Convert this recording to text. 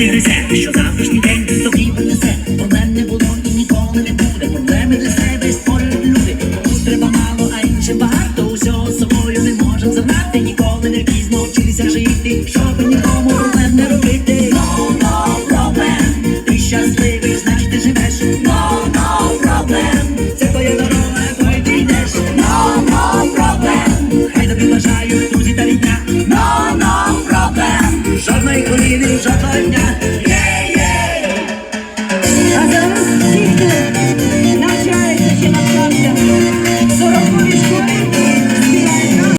не гризе, що завтрашній день тобі принесе. Проблем не було і ніколи не буде. Проблеми для себе створюють люди. Комусь треба мало, а іншим багато. Усього собою не можем забрати. 我一定。